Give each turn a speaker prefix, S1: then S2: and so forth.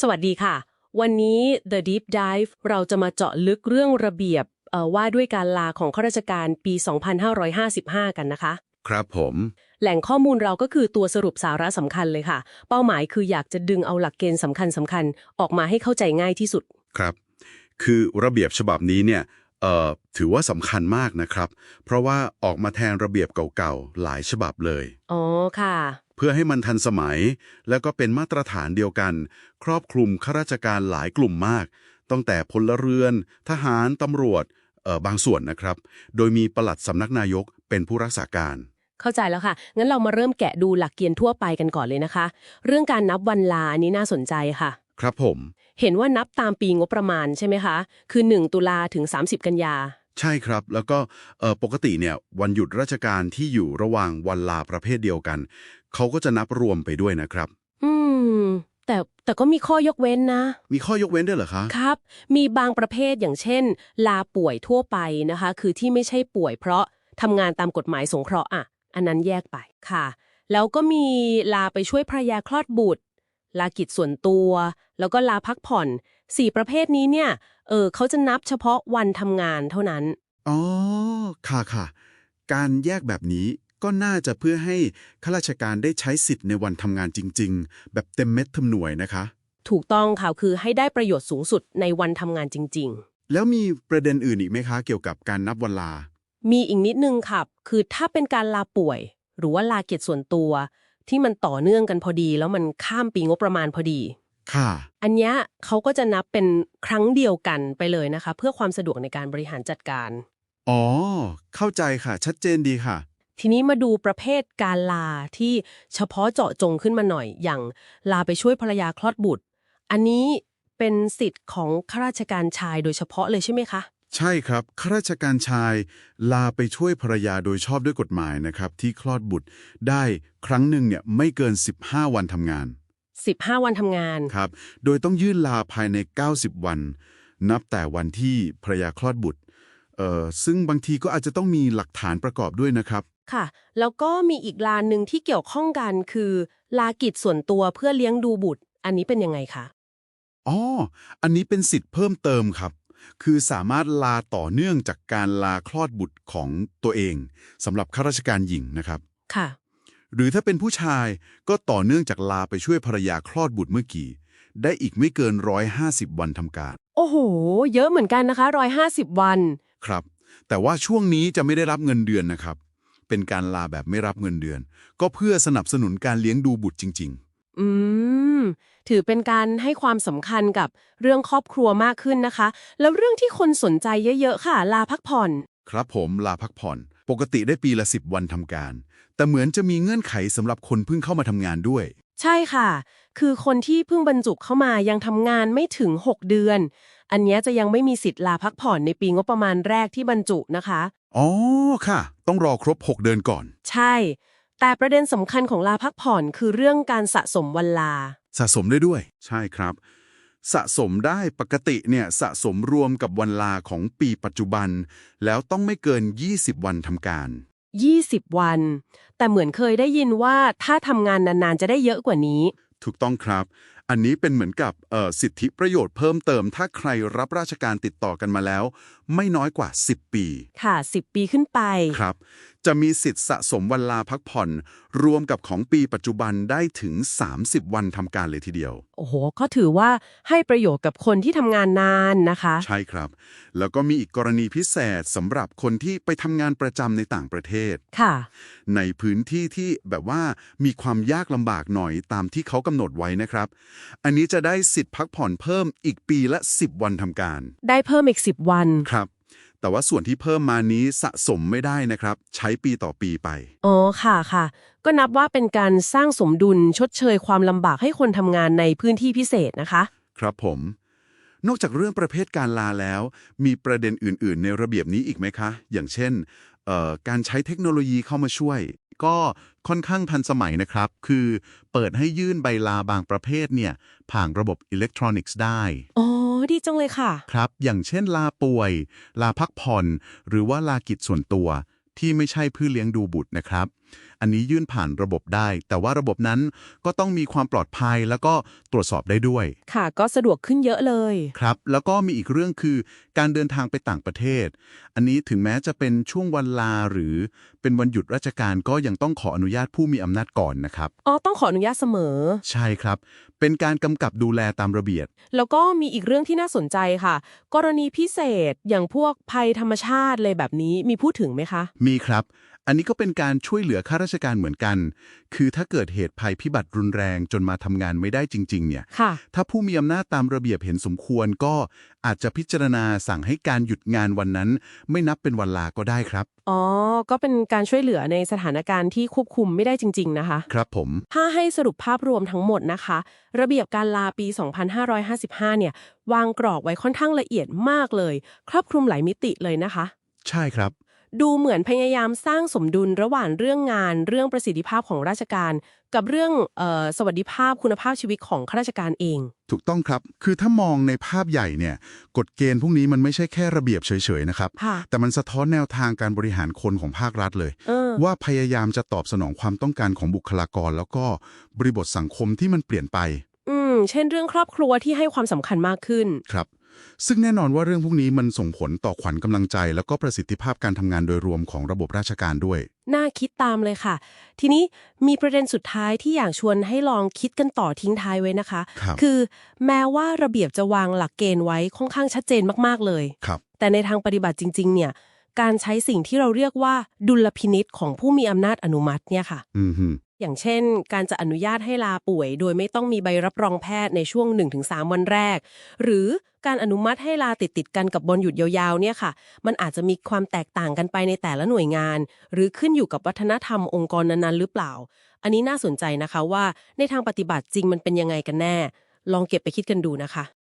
S1: สวัสดีค่ะ วันนี้ The Deep Dive เราจะมาเจาะลึกเรื่องระเบียบเอ่อว่าด้วยการลาของข้าราชการปี 2555 กันนะคะ
S2: ครับผม
S1: แหล่งข้อมูลเราก็คือตัวสรุปสาระสำคัญเลยค่ะ เป้าหมายคืออยากจะดึงเอาหลักเกณฑ์สำคัญสำคัญๆออกมาให้เข้าใจง่ายที่สุด
S2: ครับ คือระเบียบฉบับนี้เนี่ยเอ่อถือว่าสำคัญมากนะครับ เพราะว่าออกมาแทนระเบียบเก่าๆ หลายฉบับเลย
S1: อ๋อ ค่ะ
S2: เพื่อให้มันทันสมัย แล้วก็เป็นมาตรฐานเดียวกัน ครอบคลุมข้าราชการหลายกลุ่มมาก ตั้งแต่พลเรือน ทหารตำรวจเอ่อบางส่วนนะครับ โดยมีปลัดสำนักนายกเป็นผู้รักษาการ
S1: เข้าใจแล้วค่ะ งั้นเรามาเริ่มแกะดูหลักเกณฑ์ทั่วไปกันก่อนเลยนะคะ เรื่องการนับวันลาอันนี้น่าสนใจค่ะ
S2: ครับผม
S1: เห็นว่านับตามปีงบประมาณใช่ไหมคะ คือ 1 ตุลาถึง 30 กันยา
S2: ใช่ครับ แล้วก็เอ่อปกติเนี่ยวันหยุดราชการที่อยู่ระหว่างวันลาประเภทเดียวกัน เขาก็จะนับรวมไปด้วยนะครับ
S1: อืม แต่แต่ก็มีข้อยกเว้นนะ
S2: มีข้อยกเว้นด้วยเหรอคะ
S1: ครับ มีบางประเภทอย่างเช่น ลาป่วยทั่วไปนะคะ คือที่ไม่ใช่ป่วยเพราะทำงานตามกฎหมายสงเคราะห์อะ อันนั้นแยกไปค่ะ แล้วก็มีลาไปช่วยภรรยาคลอดบุตร ลากิจส่วนตัว แล้วก็ลาพักผ่อนสี่ประเภทนี้เนี่ย เออเขาจะนับเฉพาะวันทำงานเท่านั้น
S2: อ๋อ ค่ะค่ะ การแยกแบบนี้ ก็น่าจะเพื่อให้ข้าราชการได้ใช้สิทธิ์ในวันทำงานจริง ๆ แบบเต็มเม็ดเต็มหน่วยนะคะ
S1: ถูกต้องค่ะคือให้ได้ประโยชน์สูงสุดในวันทำงานจริง ๆ
S2: แล้วมีประเด็นอื่นอีกไหมคะ เกี่ยวกับการนับวันลา
S1: มีอีกนิดนึงครับคือถ้าเป็นการลาป่วย หรือว่าลาเกียรติส่วนตัว ที่มันต่อเนื่องกันพอดี แล้วมันข้ามปีงบประมาณพอดี
S2: ค่ะ
S1: อันเนี้ยเขาก็จะนับเป็นครั้งเดียวกันไปเลยนะคะ เพื่อความสะดวกในการบริหารจัดการ
S2: อ๋อ เข้าใจค่ะ ชัดเจนดีค่ะ
S1: ทีนี้มาดูประเภทการลาที่เฉพาะเจาะจงขึ้นมาหน่อย อย่างลาไปช่วยภรรยาคลอดบุตร อันนี้เป็นสิทธิ์ของข้าราชการชายโดยเฉพาะเลยใช่ไหมคะ
S2: ใช่ครับข้าราชการชายลาไปช่วยภรรยาโดยชอบด้วยกฎหมายนะครับ ที่คลอดบุตรได้ครั้งหนึ่งเนี่ยไม่เกิน 15 วันทำงาน
S1: 15 วันทำงาน
S2: ครับ โดยต้องยื่นลาภายใน 90 วัน นับแต่วันที่ภรรยาคลอดบุตรเอ่อซึ่งบางทีก็อาจจะต้องมีหลักฐานประกอบด้วยนะครับ
S1: ค่ะ แล้วก็มีอีกลาหนึ่งที่เกี่ยวข้องกันคือ ลากิจส่วนตัวเพื่อเลี้ยงดูบุตร อันนี้เป็นยังไงคะ
S2: อ๋ออันนี้เป็นสิทธิ์เพิ่มเติมครับ คือสามารถลาต่อเนื่องจากการลาคลอดบุตรของตัวเองสำหรับข้าราชการหญิงนะครับ
S1: ค่ะ
S2: หรือถ้าเป็นผู้ชายก็ต่อเนื่องจากลาไปช่วยภรรยาคลอดบุตรเมื่อกี้ ได้อีกไม่เกิน 150 วันทำการ
S1: โอ้โห เยอะเหมือนกันนะคะ 150 วัน
S2: ครับ แต่ว่าช่วงนี้จะไม่ได้รับเงินเดือนนะครับ เป็นการลาแบบไม่รับเงินเดือน ก็เพื่อสนับสนุนการเลี้ยงดูบุตรจริง
S1: อืม ถือเป็นการให้ความสำคัญกับเรื่องครอบครัวมากขึ้นนะคะ แล้วเรื่องที่คนสนใจเยอะๆ ค่ะ ลาพักผ่อน
S2: ๆครับผมลาพักผ่อน ปกติได้ปีละ 10 วันทำการ แต่เหมือนจะมีเงื่อนไขสำหรับคนเพิ่งเข้ามาทำงานด้วย
S1: ใช่ค่ะ คือคนที่เพิ่งบรรจุเข้ามายังทำงานไม่ถึง 6 เดือน อันเนี้ยจะยังไม่มีสิทธิ์ลาพักผ่อนในปีงบประมาณแรกที่บรรจุนะคะ
S2: อ๋อค่ะ ต้องรอครบ 6 เดือนก่อน
S1: ใช่ แต่ประเด็นสำคัญของลาพักผ่อนคือเรื่องการสะสมวันลา
S2: สะสมได้ด้วย ใช่ครับ สะสมได้ปกติเนี่ยสะสมรวมกับวันลาของปีปัจจุบัน แล้วต้องไม่เกิน 20 วันทำการ
S1: 20 วัน แต่เหมือนเคยได้ยินว่าถ้าทำงานนานๆ จะได้เยอะกว่านี้
S2: ถูกต้องครับ อันนี้เป็นเหมือนกับเอ่อสิทธิประโยชน์เพิ่มเติม ถ้าใครรับราชการติดต่อกันมาแล้ว ไม่น้อยกว่า 10 ปี
S1: ค่ะ 10 ปีขึ้นไป
S2: ครับ จะมีสิทธิ์สะสมวันลาพักผ่อน รวมกับของปีปัจจุบันได้ถึง 30 วันทำการเลยทีเดียว
S1: โอ้โห ก็ถือว่าให้ประโยชน์กับคนที่ทำงานนานนะคะ
S2: ใช่ครับ แล้วก็มีอีกกรณีพิเศษสำหรับคนที่ไปทำงานประจำในต่างประเทศ
S1: ค่ะ
S2: ในพื้นที่ที่แบบว่ามีความยากลำบากหน่อยตามที่เขากำหนดไว้นะครับ อันนี้จะได้สิทธิ์พักผ่อนเพิ่มอีกปีละ 10 วันทำการ
S1: ได้เพิ่มอีก 10 วัน
S2: ครับ แต่ว่าส่วนที่เพิ่มมานี้สะสมไม่ได้นะครับ ใช้ปีต่อปีไป
S1: อ๋อค่ะค่ะ ก็นับว่าเป็นการสร้างสมดุลชดเชยความลำบากให้คนทำงานในพื้นที่พิเศษนะคะ
S2: ครับผม นอกจากเรื่องประเภทการลาแล้ว มีประเด็นอื่น ๆ ในระเบียบนี้อีกไหมคะ อย่างเช่นเอ่อการใช้เทคโนโลยีเข้ามาช่วย
S3: ก็ค่อนข้างทันสมัยนะครับ คือเปิดให้ยื่นใบลาบางประเภทเนี่ยผ่านระบบอิเล็กทรอนิกส์ได้
S1: อ๋อ ดีจังเลยค่ะ
S3: ครับ อย่างเช่นลาป่วย ลาพักผ่อน หรือว่าลากิจส่วนตัว ที่ไม่ใช่เพื่อเลี้ยงดูบุตรนะครับ อันนี้ยื่นผ่านระบบได้ แต่ว่าระบบนั้นก็ต้องมีความปลอดภัยแล้วก็ตรวจสอบได้ด้วย
S1: ค่ะ ก็สะดวกขึ้นเยอะเลย
S3: ครับ แล้วก็มีอีกเรื่องคือการเดินทางไปต่างประเทศ อันนี้ถึงแม้จะเป็นช่วงวันลาหรือเป็นวันหยุดราชการก็ยังต้องขออนุญาตผู้มีอำนาจก่อนนะครับ
S1: อ๋อ ต้องขออนุญาตเสมอ
S3: ใช่ครับ เป็นการกำกับดูแลตามระเบียบ
S1: แล้วก็มีอีกเรื่องที่น่าสนใจค่ะ กรณีพิเศษอย่างพวกภัยธรรมชาติเลยแบบนี้มีพูดถึงไหมคะ
S3: มีครับ อันนี้ก็เป็นการช่วยเหลือข้าราชการเหมือนกัน คือถ้าเกิดเหตุภัยพิบัติรุนแรงจนมาทำงานไม่ได้จริง ๆ เนี่ย
S1: ค่ะ
S3: ถ้าผู้มีอำนาจตามระเบียบเห็นสมควรก็อาจจะพิจารณาสั่งให้การหยุดงานวันนั้น ไม่นับเป็นวันลาก็ได้ครับ
S1: อ๋อ ก็เป็นการช่วยเหลือในสถานการณ์ที่ควบคุมไม่ได้จริง ๆ นะคะ
S3: ครับผม
S1: ถ้าให้สรุปภาพรวมทั้งหมดนะคะ ระเบียบการลาปี 2555 เนี่ยวางกรอบไว้ค่อนข้างละเอียดมากเลย ครอบคลุมหลายมิติเลยนะคะ
S3: ใช่ครับ
S1: ดูเหมือนพยายามสร้างสมดุลระหว่างเรื่องงาน เรื่องประสิทธิภาพของราชการ กับเรื่องเออสวัสดิภาพคุณภาพชีวิตของข้าราชการเอง
S2: ถูกต้องครับ คือถ้ามองในภาพใหญ่เนี่ยกฎเกณฑ์พวกนี้มันไม่ใช่แค่ระเบียบเฉยๆนะครับ
S1: ค่ะ
S2: แต่มันสะท้อนแนวทางการบริหารคนของภาครัฐเลย
S1: เออ
S2: ว่าพยายามจะตอบสนองความต้องการของบุคลากร แล้วก็บริบทสังคมที่มันเปลี่ยนไป
S1: อืม เช่นเรื่องครอบครัวที่ให้ความสำคัญมากขึ้น
S2: ครับ ซึ่งแน่นอนว่าเรื่องพวกนี้มันส่งผลต่อขวัญกำลังใจ แล้วก็ประสิทธิภาพการทำงานโดยรวมของระบบราชการด้วย
S1: น่าคิดตามเลยค่ะ ทีนี้มีประเด็นสุดท้ายที่อยากชวนให้ลองคิดกันต่อทิ้งท้ายไว้นะคะ
S2: ครับ
S1: อแม้ว่าระเบียบจะวางหลักเกณฑ์ไว้ค่อนข้างชัดเจนมากๆเลย
S2: ครับ
S1: แต่ในทางปฏิบัติจริง ๆ เนี่ย การใช้สิ่งที่เราเรียกว่าดุลพินิษของผู้มีอำนาจอนุมัติเนี่ยค่ะ
S2: อืมฮึ
S1: อย่างเช่น การจะอนุญาตให้ลาป่วย โดยไม่ต้องมีใบรับรองแพทย์ในช่วง 1-3 วันแรก หรือการอนุมัติให้ลาติดติดกันกับบนหยุดยาวๆเนี่ยค่ะ มันอาจจะมีความแตกต่างกันไปในแต่ละหน่วยงาน หรือขึ้นอยู่กับวัฒนธรรมองค์กรนั้นๆหรือเปล่า อันนี้น่าสนใจนะคะว่าในทางปฏิบัติจริงมันเป็นยังไงกันแน่ ลองเก็บไปคิดกันดูนะคะ